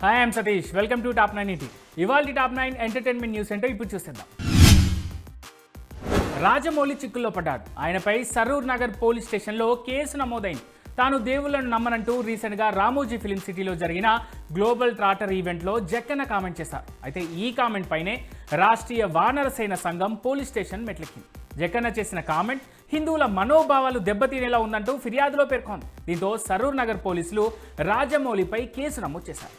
Hi I'm Satish welcome to top nine ET ఇవాళ top nine entertainment news ఏంటో ఇప్పుడు చూసేద్దాం. రాజమౌళి చిక్కుల్లో పడ్డాడు. ఆయనపై సరూర్ నగర్ పోలీస్ స్టేషన్లో కేసు నమోదైంది. తాను దేవుళ్ళను నమ్మనంటూ రీసెంట్గా రామోజీ ఫిలిం సిటీలో జరిగిన గ్లోబల్ ట్రాటర్ ఈవెంట్లో జక్కన్న కామెంట్ చేశారు. అయితే ఈ కామెంట్ పైనే రాష్ట్రీయ వానర సేన సంఘం పోలీస్ స్టేషన్ మెట్లెక్కింది. జక్కన్న చేసిన కామెంట్ హిందువుల మనోభావాలు దెబ్బతీనేలా ఉందంటూ ఫిర్యాదులో పేర్కొంది. దీంతో సరూర్ నగర్ పోలీసులు రాజమౌళిపై కేసు నమోదు చేశారు.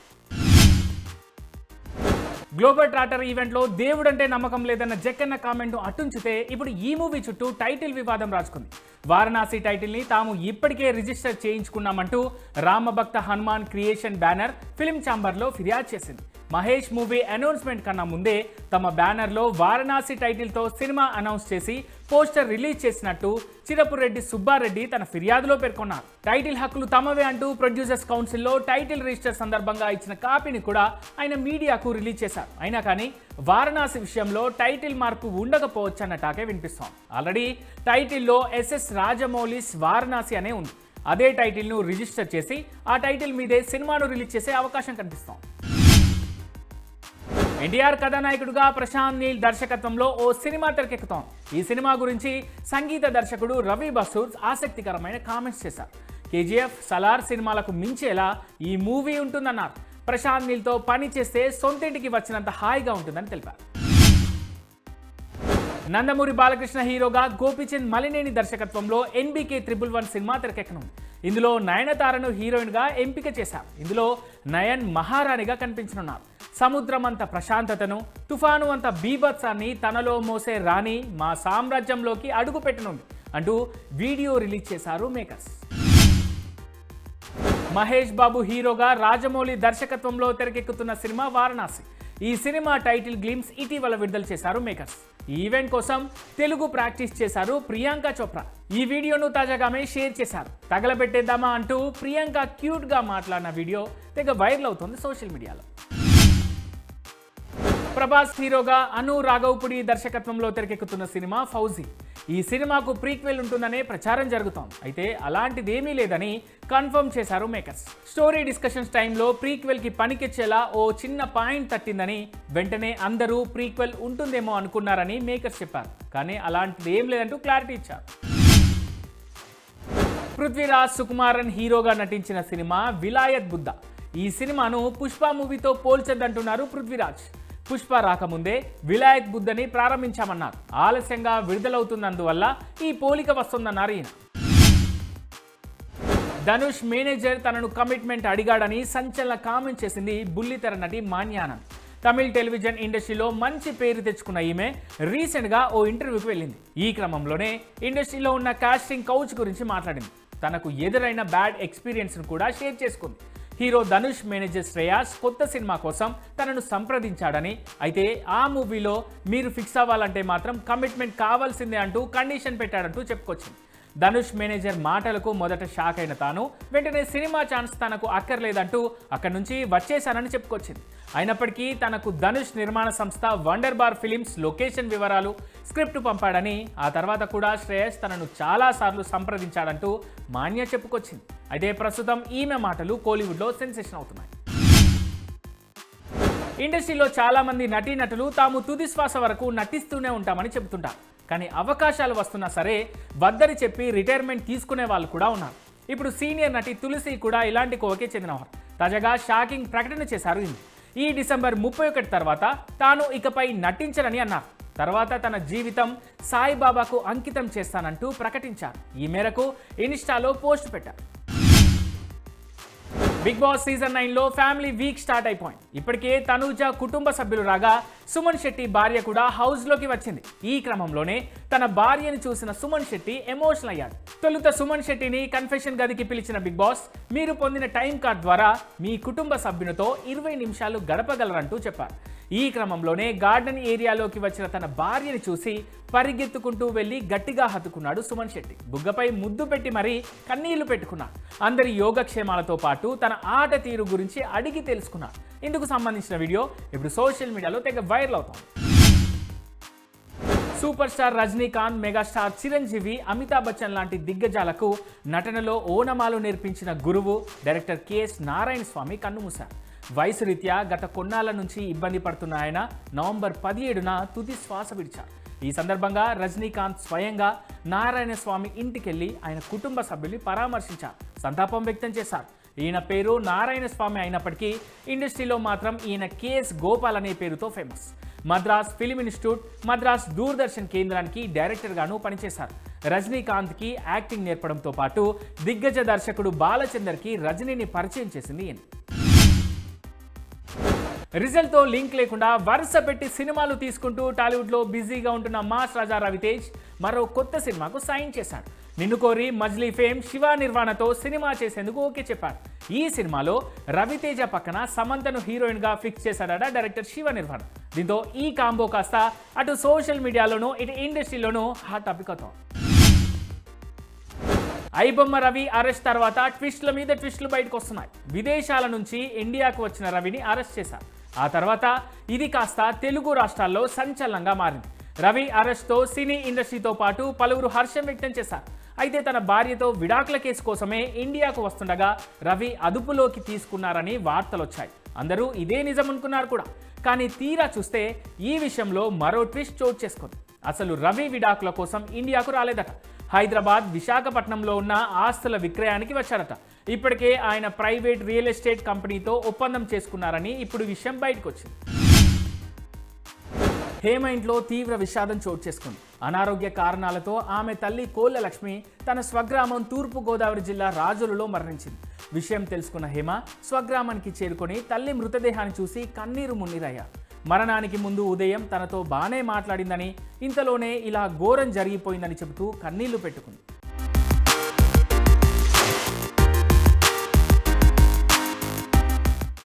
గ్లోబల్ ట్రాటర్ ఈవెంట్లో దేవుడంటే నమ్మకం లేదన్న జక్కన్న కామెంట్ను అట్టుంచితే ఇప్పుడు ఈ మూవీ చుట్టూ టైటిల్ వివాదం రాజుకుంది. వారణాసి టైటిల్ని తాము ఇప్పటికే register చేయించుకున్నామంటూ Ramabhakta Hanuman creation banner film ఛాంబర్లో ఫిర్యాదు చేసింది. మహేష్ మూవీ అనౌన్స్మెంట్ కన్నా ముందే తమ బ్యానర్లో వారణాసి టైటిల్తో సినిమా అనౌన్స్ చేసి పోస్టర్ రిలీజ్ చేసినట్టు చిరపురెడ్డి సుబ్బారెడ్డి తన ఫిర్యాదులో పేర్కొన్నారు. టైటిల్ హక్కులు తమవే అంటూ ప్రొడ్యూసర్స్ కౌన్సిల్లో టైటిల్ రిజిస్టర్ సందర్భంగా ఇచ్చిన కాపీని కూడా ఆయన మీడియాకు రిలీజ్ చేశారు. అయినా కానీ వారణాసి విషయంలో టైటిల్ మార్పు ఉండకపోవచ్చన్న టాకే వినిపిస్తోంది. ఆల్రెడీ టైటిల్లో ఎస్ఎస్ రాజమౌళిస్ వారణాసి అనే ఉంది. అదే టైటిల్ను రిజిస్టర్ చేసి ఆ టైటిల్ మీదే సినిమాను రిలీజ్ చేసే అవకాశం కనిపిస్తోంది. ఎన్టీఆర్ కథానాయకుడుగా ప్రశాంత్ నీల్ దర్శకత్వంలో ఓ సినిమా తెరకెక్కుతాం. ఈ సినిమా గురించి సంగీత దర్శకుడు రవి బసూర్ ఆసక్తికరమైన కామెంట్స్ చేశారు. కేజీఎఫ్ సలార్ సినిమాలకు మించేలా ఈ మూవీ ఉంటుందన్నారు. ప్రశాంత్ నీల్తో పని చేస్తే సొంతింటికి వచ్చినంత హాయిగా ఉంటుందని తెలిపారు. నందమూరి బాలకృష్ణ హీరోగా గోపిచంద్ మలినేని దర్శకత్వంలో ఎన్బీకే త్రిబుల్ వన్ సినిమా తెరకెక్కనుంది. ఇందులో నయనతారను హీరోయిన్గా ఎంపిక చేశారు. ఇందులో నయన్ మహారాణిగా కనిపించనున్నారు. సముద్రం అంత ప్రశాంతతను తుఫాను అంత బీభత్సాన్ని తనలో మోసే రాణి మా సామ్రాజ్యంలోకి అడుగుపెట్టనుంది అంటూ వీడియో రిలీజ్ చేశారు మేకర్స్. మహేష్ బాబు హీరోగా రాజమౌళి దర్శకత్వంలో తెరకెక్కుతున్న సినిమా వారణాసి. ఈ సినిమా టైటిల్ గ్లిమ్స్ ఇటీవల విడుదల చేశారు మేకర్స్. ఈ ఈవెంట్ కోసం తెలుగు ప్రాక్టీస్ చేశారు ప్రియాంక చోప్రా. ఈ వీడియోను తాజాగా షేర్ చేశారు. తగలబెట్టేద్దామా అంటూ ప్రియాంక క్యూట్గా మాట్లాడిన వీడియో తెగ వైరల్ అవుతుంది సోషల్ మీడియాలో. ప్రభాస్ హీరోగా అను రాఘవపుడి దర్శకత్వంలో తెరకెక్కుతున్న సినిమా ఫౌజీ. ఈ సినిమాకు ప్రీక్వెల్ ఉంటుందనే ప్రచారం జరుగుతోంది. అయితే అలాంటిదేమీ లేదని కన్ఫర్మ్ చేశారు మేకర్స్. స్టోరీ డిస్కషన్స్ టైంలో ప్రీక్వెల్కి పనికిచ్చేలా ఓ చిన్న పాయింట్ తట్టిందని వెంటనే అందరూ ప్రీక్వెల్ ఉంటుందేమో అనుకున్నారని మేకర్స్ చెప్పారు. కానీ అలాంటిది ఏం లేదంటూ క్లారిటీ ఇచ్చారు. పృథ్వీరాజ్ సుకుమారన్ హీరోగా నటించిన సినిమా విలాయత్ బుద్ధ. ఈ సినిమాను పుష్ప మూవీతో పోల్చొద్దంటున్నారు పృథ్వీరాజ్. పుష్ప రాకముందే విలాయత్ బుద్ధని ప్రారంభించామన్నారు. ఆలస్యంగా విడుదలవుతున్నందువల్ల ఈ పోలిక వస్తుందన్నారు ఈయన. ధనుష్ మేనేజర్ తనను కమిట్మెంట్ అడిగాడని సంచలన కామెంట్ చేసింది బుల్లితెర నటి మాన్యానంద్. తమిళ్ టెలివిజన్ ఇండస్ట్రీలో మంచి పేరు తెచ్చుకున్న ఈమె రీసెంట్గా ఓ ఇంటర్వ్యూకి వెళ్ళింది. ఈ క్రమంలోనే ఇండస్ట్రీలో ఉన్న కాస్టింగ్ కౌచ్ గురించి మాట్లాడింది. తనకు ఎదురైన బ్యాడ్ ఎక్స్పీరియన్స్ను కూడా షేర్ చేసుకుంది. హీరో ధనుష్ మేనేజర్ శ్రేయాస్ కొత్త సినిమా కోసం తనను సంప్రదించాడని. అయితే ఆ మూవీలో మీరు ఫిక్స్ అవ్వాలంటే మాత్రం కమిట్మెంట్ కావాల్సిందే అంటూ కండిషన్ పెట్టాడంటూ చెప్పుకొచ్చింది. ధనుష్ మేనేజర్ మాటలకు మొదట షాక్ అయిన తాను వెంటనే సినిమా ఛాన్స్ తనకు అక్కర్లేదంటూ అక్కడి నుంచి వచ్చేశానని చెప్పుకొచ్చింది. అయినప్పటికీ తనకు ధనుష్ నిర్మాణ సంస్థ వండర్ బార్ ఫిలిమ్స్ లొకేషన్ వివరాలు స్క్రిప్ట్ పంపాడని ఆ తర్వాత కూడా శ్రేయస్ తనను చాలాసార్లు సంప్రదించాడంటూ మాన్య చెప్పుకొచ్చింది. అయితే ప్రస్తుతం ఈమె మాటలు కోలీవుడ్లో సెన్సేషన్ అవుతున్నాయి. ఇండస్ట్రీలో చాలామంది నటీనటులు తాము తుది శ్వాస వరకు నటిస్తూనే ఉంటామని చెబుతుంటారు. కానీ అవకాశాలు వస్తున్నా సరే వద్దని చెప్పి రిటైర్మెంట్ తీసుకునే వాళ్ళు కూడా ఉన్నారు. ఇప్పుడు సీనియర్ నటి తులసి కూడా ఇలాంటి కోవకే చెందినవారు. తాజాగా షాకింగ్ ప్రకటన చేశారు ఈ డిసెంబర్ ముప్పై ఒకటి తర్వాత తాను ఇకపై నటించనని అన్నారు. తర్వాత తన జీవితం సాయిబాబాకు అంకితం చేస్తానంటూ ప్రకటించారు. ఈ మేరకు ఇన్స్టాలో పోస్ట్ పెట్టారు. బిగ్ బాస్ సీజన్ నైన్లో ఫ్యామిలీ వీక్ స్టార్ట్ అయిపోయింది. ఇప్పటికే తనూజ కుటుంబ సభ్యులు రాగా సుమన్ శెట్టి భార్య కూడా హౌస్లోకి వచ్చింది. ఈ క్రమంలోనే తన భార్యని చూసిన సుమన్ శెట్టి ఎమోషనల్ అయ్యాడు. తొలుత సుమన్ శెట్టిని కన్ఫెషన్ గదికి పిలిచిన బిగ్ బాస్ మీరు పొందిన టైం కార్డ్ ద్వారా మీ కుటుంబ సభ్యునితో ఇరవై నిమిషాలు గడపగలరంటూ చెప్పారు. ఈ క్రమంలోనే గార్డెన్ ఏరియాలోకి వచ్చిన తన భార్యని చూసి పరిగెత్తుకుంటూ వెళ్ళి గట్టిగా హత్తుకున్నాడు సుమన్ శెట్టి. బుగ్గపై ముద్దు పెట్టి మరీ కన్నీళ్ళు పెట్టుకున్నాడు అందరి యోగక్షేమాలతో పాటు తన ఆట తీరు గురించి అడిగి తెలుసుకున్నాడు ఇందుకు సంబంధించిన వీడియో ఇప్పుడు సోషల్ మీడియాలో తెగ వైరల్ అవుతోంది. Super star Rajinikanth megastar Chiranjeevi Amitabh Bachchan లాంటి దిగ్గజాలకు నటనలో ఓనమాలు నేర్పించిన గురువు డైరెక్టర్ కెఎస్ నారాయణ స్వామి కన్నుమూశారు. వయసు రీత్యా గత కొన్నాళ్ళ నుంచి ఇబ్బంది పడుతున్న ఆయన నవంబర్ పదిహేడున తుది శ్వాస విడిచారు. ఈ సందర్భంగా రజనీకాంత్ స్వయంగా నారాయణ స్వామి ఇంటికెళ్ళి ఆయన కుటుంబ సభ్యుల్ని పరామర్శించారు. సంతాపం వ్యక్తం చేశారు. ఈయన పేరు నారాయణ స్వామి అయినప్పటికీ ఇండస్ట్రీలో మాత్రం ఈయన కేఎస్ గోపాల్ అనే పేరుతో famous. Madras film institute Madras Doordarshan కేంద్రానికి డైరెక్టర్గాను పనిచేశారు. రజనీకాంత్కి యాక్టింగ్ నేర్పడంతో పాటు దిగ్గజ దర్శకుడు బాలచందర్కి రజనీని పరిచయం చేసింది ఈయన. రిజల్ట్తో లింక్ లేకుండా వరుస పెట్టి సినిమాలు తీసుకుంటూ టాలీవుడ్లో బిజీగా ఉంటున్న మాస్ రాజా రవితేజ్ మరో కొత్త సినిమాకు సైన్ చేశాడు. నిన్ను కోరి మజ్లీ ఫేమ్ శివ నిర్వాణతో సినిమా చేసేందుకు ఓకే చెప్పారు. ఈ సినిమాలో రవితేజ పక్కన సమంతను హీరోయిన్గా ఫిక్స్ చేశాడట డైరెక్టర్ శివ నిర్వాణ. దీంతో ఈ కాంబో కాస్త అటు సోషల్ మీడియాలోనూ ఇటు ఇండస్ట్రీలోనూ హాట్ టాపిక్ అవుతాం ఐబొమ్మ రవి అరెస్ట్ తర్వాత ట్విస్ట్ల మీద ట్విస్టులు బయటకు వస్తున్నాయి. విదేశాల నుంచి ఇండియాకు వచ్చిన రవిని అరెస్ట్ చేశారు. ఆ తర్వాత ఇది కాస్త తెలుగు రాష్ట్రాల్లో సంచలనంగా మారింది. రవి అరెస్ట్తో సినీ ఇండస్ట్రీతో పాటు పలువురు హర్షం వ్యక్తం చేశారు. అయితే తన భార్యతో విడాకుల కేసు కోసమే ఇండియాకు వస్తుండగా రవి అదుపులోకి తీసుకున్నారని వార్తలు వచ్చాయి అందరూ ఇదే నిజం అనుకున్నారు కూడా. కానీ తీరా చూస్తే ఈ విషయంలో మరో ట్విస్ట్ చోటు చేసుకుంది. అసలు రవి విడాకుల కోసం ఇండియాకు రాలేదట. హైదరాబాద్ విశాఖపట్నంలో ఉన్న ఆస్తుల విక్రయానికి వచ్చారట ఇప్పటికే ఆయన ప్రైవేట్ రియల్ ఎస్టేట్ కంపెనీతో ఒప్పందం చేసుకున్నారని ఇప్పుడు విషయం బయటకు వచ్చింది హేమ ఇంట్లో తీవ్ర విషాదం చోటు చేసుకుంది. అనారోగ్య కారణాలతో ఆమె తల్లి కోళ్ళ లక్ష్మి తన స్వగ్రామం తూర్పు గోదావరి జిల్లా రాజులలో మరణించింది. విషయం తెలుసుకున్న హేమ స్వగ్రామానికి చేరుకొని తల్లి మృతదేహాన్ని చూసి కన్నీరు మున్నీరయ్యారు. మరణానికి ముందు ఉదయం తనతో బాగానే మాట్లాడిందని ఇంతలోనే ఇలా ఘోరం జరిగిపోయిందని చెబుతూ కన్నీళ్ళు పెట్టుకుంది.